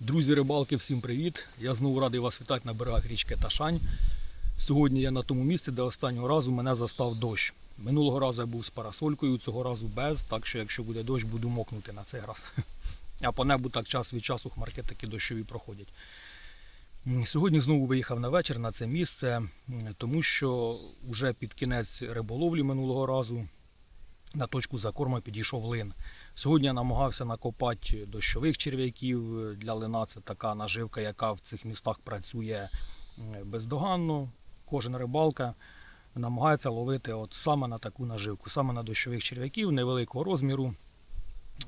Друзі рибалки, всім привіт! Я знову радий вас вітати на берегах річки Ташань. Сьогодні я на тому місці, де останнього разу мене застав дощ. Минулого разу я був з парасолькою, цього разу без, так що якщо буде дощ, буду мокнути на цей раз. А по небу так час від часу хмарки такі дощові проходять. Сьогодні знову виїхав на вечір на це місце, тому що вже під кінець риболовлі минулого разу на точку закорма підійшов лин. Сьогодні я намагався накопати дощових черв'яків для лина. Це така наживка, яка в цих містах працює бездоганно. Кожен рибалка намагається ловити от саме на таку наживку, саме на дощових черв'яків невеликого розміру,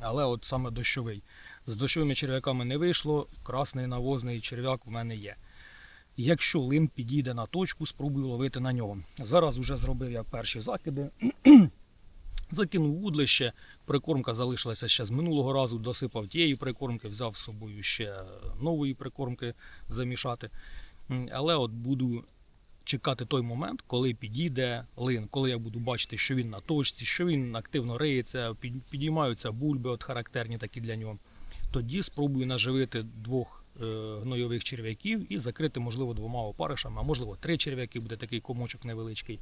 але от саме дощовий. З дощовими черв'яками не вийшло, красний навозний черв'як в мене є. Якщо лин підійде на точку, спробую ловити на нього. Зараз вже зробив я перші закиди. Закинув вудлище, прикормка залишилася ще з минулого разу, досипав тієї прикормки, взяв з собою ще нової прикормки замішати. Але от буду чекати той момент, коли підійде лин, коли я буду бачити, що він на точці, що він активно риється, підіймаються бульби, от характерні такі для нього. Тоді спробую наживити двох гнойових черв'яків і закрити, можливо, двома опаришами, а можливо, три черв'яки, буде такий комочок невеличкий.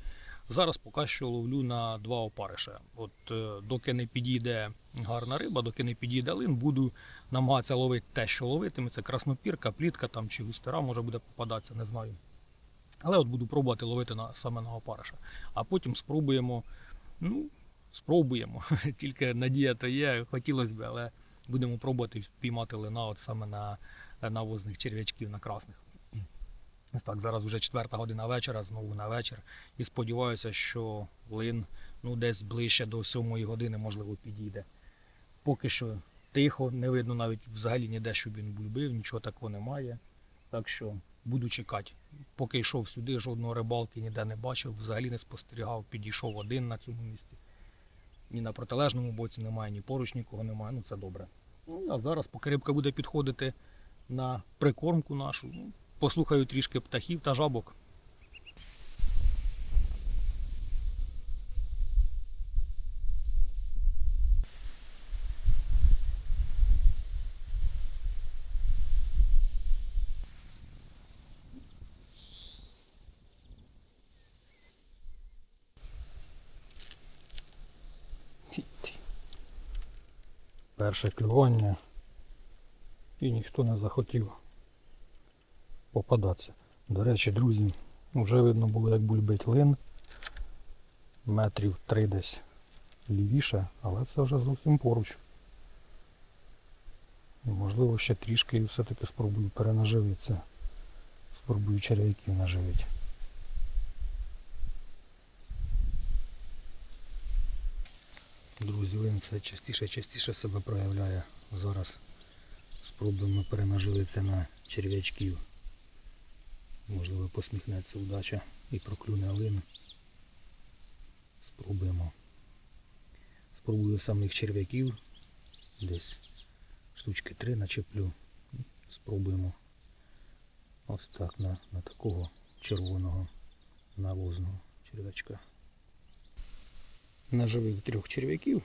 Зараз поки що ловлю на два опариша. От е, доки не підійде гарна риба, доки не підійде лин, буду намагатися ловити те, що ловитиметься. Краснопірка, плітка там чи густера може буде попадатися, не знаю. Але от буду пробувати ловити на, саме на опариша. А потім спробуємо. Ну, спробуємо. Тільки надія то є, хотілося б, але будемо пробувати піймати лина от саме на навозних черв'ячків, на красних. Ось так, зараз вже четверта година вечора, знову на вечір. І сподіваюся, що лин ну, десь ближче до сьомої години, можливо, підійде. Поки що тихо, не видно навіть взагалі ніде, щоб він бульбив, нічого такого немає. Так що буду чекати. Поки йшов сюди, жодного рибалки ніде не бачив, взагалі не спостерігав, підійшов один на цьому місці. Ні на протилежному боці немає, ні поруч нікого немає. Ну це добре. Ну а зараз, поки рибка буде підходити на прикормку нашу, ну, послухаю трішки птахів та жабок. Перше клювання і ніхто не захотів попадатися. До речі, друзі, вже видно було, як бульбить лин. Метрів три десь лівіше, але це вже зовсім поруч. І, можливо, ще трішки і все-таки спробую перенаживитися. Спробую черв'яків наживити. Друзі, лин все частіше частіше себе проявляє. Зараз спробуємо перенаживитися на черв'ячків. Можливо, посміхнеться удача і проклюне лин. Спробуємо. Спробую самих черв'яків. Десь штучки три начеплю. Спробуємо ось так на, на такого червоного навозного черв'ячка. Наживив трьох черв'яків,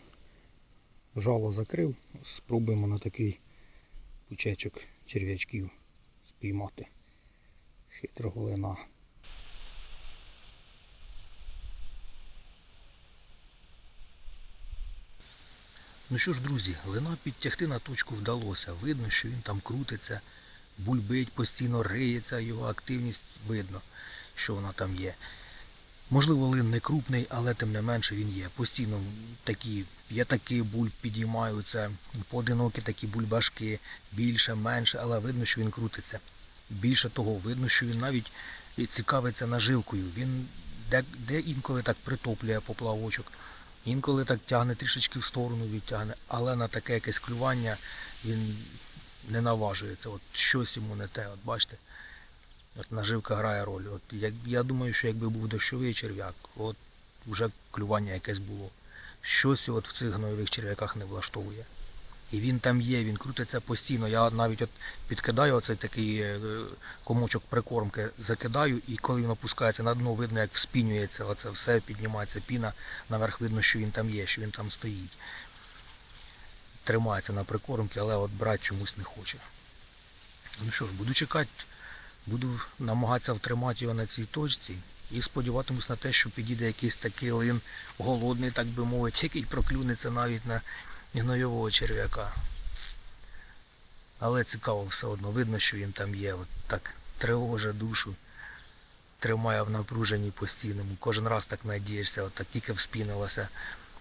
жало закрив, спробуємо на такий пучечок черв'ячків спіймати хитрого лина. Ну що ж, друзі, лина підтягти на точку вдалося. Видно, що він там крутиться, бульбить, постійно риється, його активність видно, що вона там є. Можливо, лин не крупний, але тим не менше він є. Постійно такі п'ятаки бульб підіймаються, поодинокі такі бульбашки, більше, менше, але видно, що він крутиться. Більше того, видно, що він навіть цікавиться наживкою. Він де, де інколи так притоплює поплавочок, інколи так тягне трішечки в сторону відтягне, але на таке якесь клювання він не наважується. От щось йому не те. От бачите, от наживка грає роль. От як, я думаю, що якби був дощовий черв'як, от вже клювання якесь було. Щось от в цих гнойових черв'яках не влаштовує. І він там є, він крутиться постійно. Я навіть от підкидаю оцей такий е, комочок прикормки, закидаю, і коли він опускається на дно, видно, як вспінюється оце все, піднімається піна, наверх видно, що він там є, що він там стоїть. Тримається на прикормці, але от брати чомусь не хоче. Ну що ж, буду чекати, буду намагатися втримати його на цій точці і сподіватимусь на те, що підійде якийсь такий лин голодний, так би мовити, який проклюнеться навіть на гнойового черв'яка. Але цікаво все одно, видно, що він там є. От так тривожить душу, тримає в напруженні постійному. Кожен раз так надієшся, от так тільки вспінилася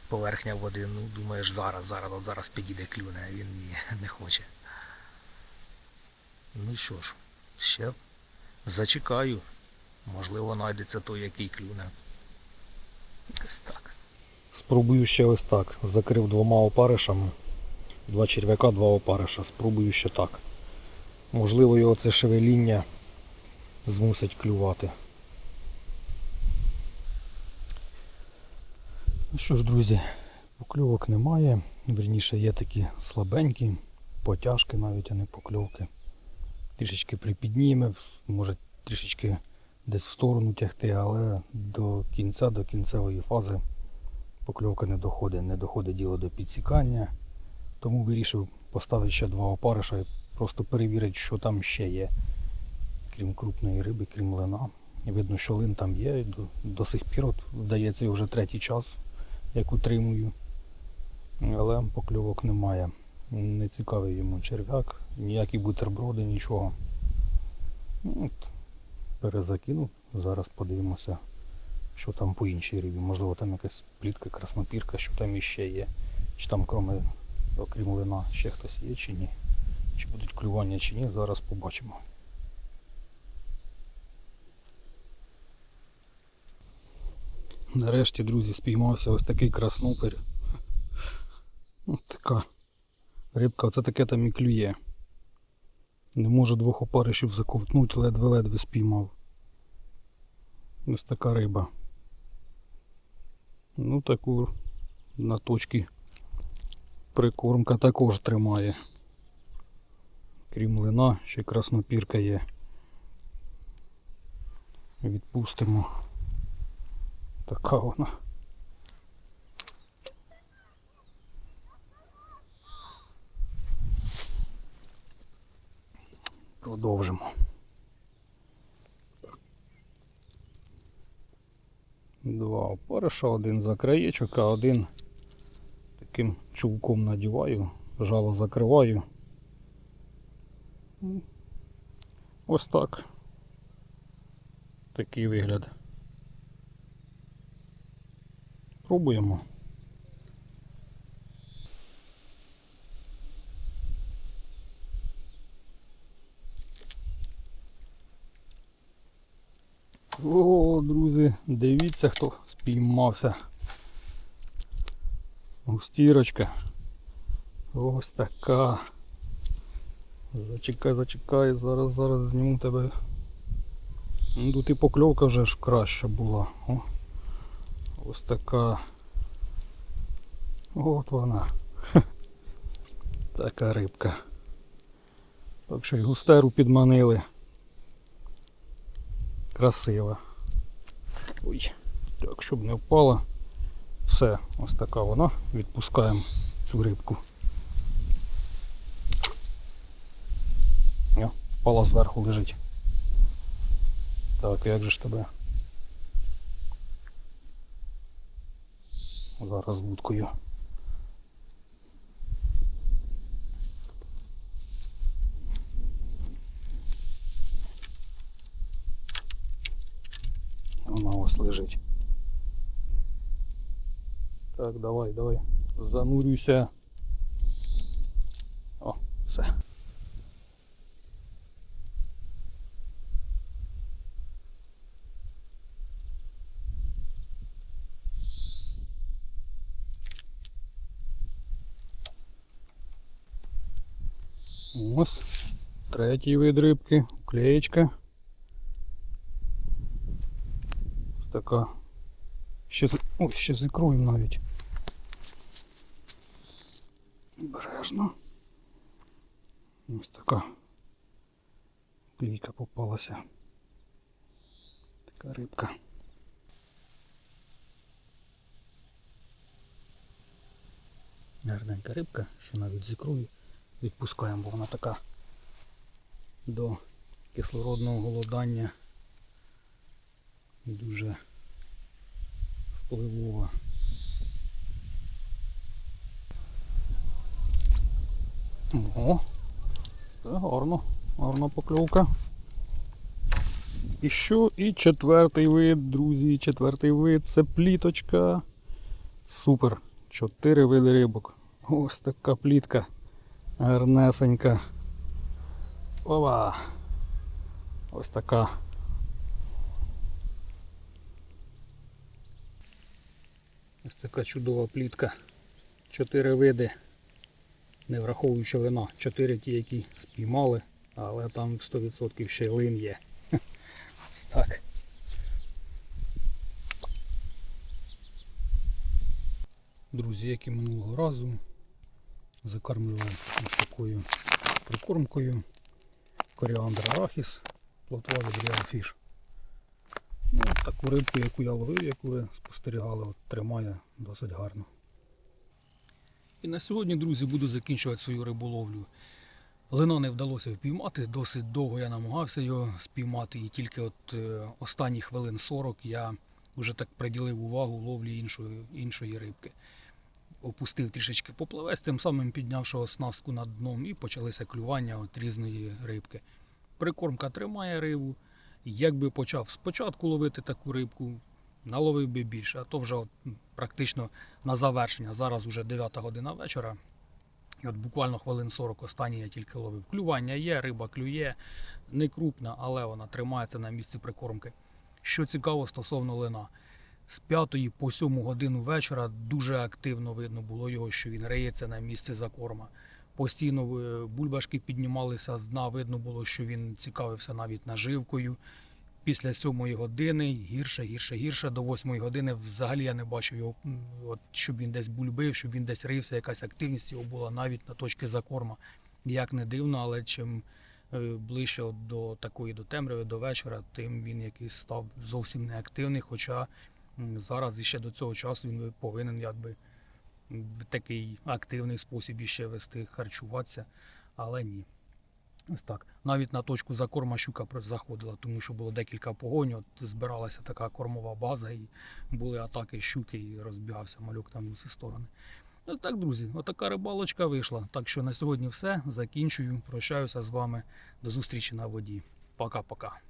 поверхня води. Ну, думаєш, зараз, зараз, от зараз підійде клюне, а він ні, не хоче. Ну що ж, ще зачекаю. Можливо, знайдеться той, який клюне. Ось так. Спробую ще ось так. Закрив двома опаришами. Два черв'яка, два опариша. Спробую ще так. Можливо, його це шевеління змусить клювати. Ну що ж, друзі, покльовок немає. Вірніше є такі слабенькі, потяжки навіть, а не покльовки. Трішечки припідніме, може трішечки десь в сторону тягти, але до кінця, до кінцевої фази покльовка не доходить, не доходить діло до підсікання. Тому вирішив поставити ще два опариша і просто перевірити, що там ще є. Крім крупної риби, крім лина. Видно, що лин там є. До, до сих пір от, вдається вже третій час, як утримую. Але покльовок немає. Не цікавий йому черв'як, ніякі бутерброди, нічого. Ну, От, перезакинув. Зараз подивимося, що там по іншій рибі. Можливо, там якась плітка, краснопірка, що там іще є. Чи там, кроме, окрім лина, ще хтось є чи ні. Чи будуть клювання чи ні, зараз побачимо. Нарешті, друзі, спіймався ось такий краснопир. Ось така рибка, оце таке там і клює. Не може двох опаришів заковтнути, ледве-ледве спіймав. Ось така риба. Ну таку на точці прикормка також тримає. Крім лина, ще краснопірка є. Відпустимо. Така вона. Продовжимо. Два опариша, один за краєчок, а один таким чулком надіваю, жало закриваю. Ну, Ось так. Такий вигляд. Пробуємо. О, друзі, дивіться, хто спіймався. Густірочка. Ось така. Зачекай, зачекай, зараз, зараз зніму тебе. Ну, тут і покльовка вже ж краща була. О. Ось така. От вона. Така рибка. Так що й густеру підманили. Красива. Ой, так, щоб не впала. Все, ось така вона. Відпускаємо цю рибку. О, впала зверху лежить. Так, як же ж тебе? Зараз вудкою. Так, давай, давай. Занурюйся. О, все. Ось третій вид рибки, клеєчка. Ось така. Ще, з- о, ще з навіть. Обережно. Ось така клейка попалася. Така рибка. Гарненька рибка, ще навіть з ікрою відпускаємо, бо вона така до кислородного голодання дуже впливова. О, це гарно, гарна покльовка. І що? І четвертий вид, друзі, четвертий вид це пліточка. Супер. Чотири види рибок. Ось така плітка. Гарнесенька. Ова. Ось така. Ось така чудова плітка. Чотири види. Не враховуючи лина. Чотири ті, які спіймали, але там 100% ще й лин є. Ось так. Друзі, як і минулого разу, закармлював ось такою прикормкою коріандр арахіс, плотва від Real. Таку рибку, яку я ловив, яку ви спостерігали, от, тримає досить гарно. І на сьогодні, друзі, буду закінчувати свою риболовлю. Лино не вдалося впіймати, досить довго я намагався його спіймати, і тільки от е, останні хвилин 40 я вже так приділив увагу ловлі іншої, іншої рибки. Опустив трішечки попливець, тим самим піднявши оснастку над дном і почалися клювання от різної рибки. Прикормка тримає рибу. Якби почав спочатку ловити таку рибку, наловив би більше, а то вже от, практично на завершення. Зараз уже 9 година вечора. І от буквально хвилин 40 останні я тільки ловив. Клювання є, риба клює, не крупна, але вона тримається на місці прикормки. Що цікаво стосовно лина. З 5 по 7 годину вечора дуже активно видно було його, що він риється на місці закорма. Постійно е, бульбашки піднімалися з дна, видно було, що він цікавився навіть наживкою. Після 7 години гірше, гірше, гірше. До 8 години взагалі я не бачив його, от, щоб він десь бульбив, щоб він десь рився, якась активність його була навіть на точці закорма. Як не дивно, але чим е, ближче до такої до темряви, до вечора, тим він якийсь став зовсім неактивний. Хоча зараз іще до цього часу він повинен якби в такий активний спосіб іще вести, харчуватися, але ні. Ось так. Навіть на точку закорма щука заходила, тому що було декілька погонь, от збиралася така кормова база, і були атаки щуки, і розбігався малюк там в усі сторони. Ось так, друзі, отака рибалочка вийшла. Так що на сьогодні все. Закінчую. Прощаюся з вами. До зустрічі на воді. Пока-пока.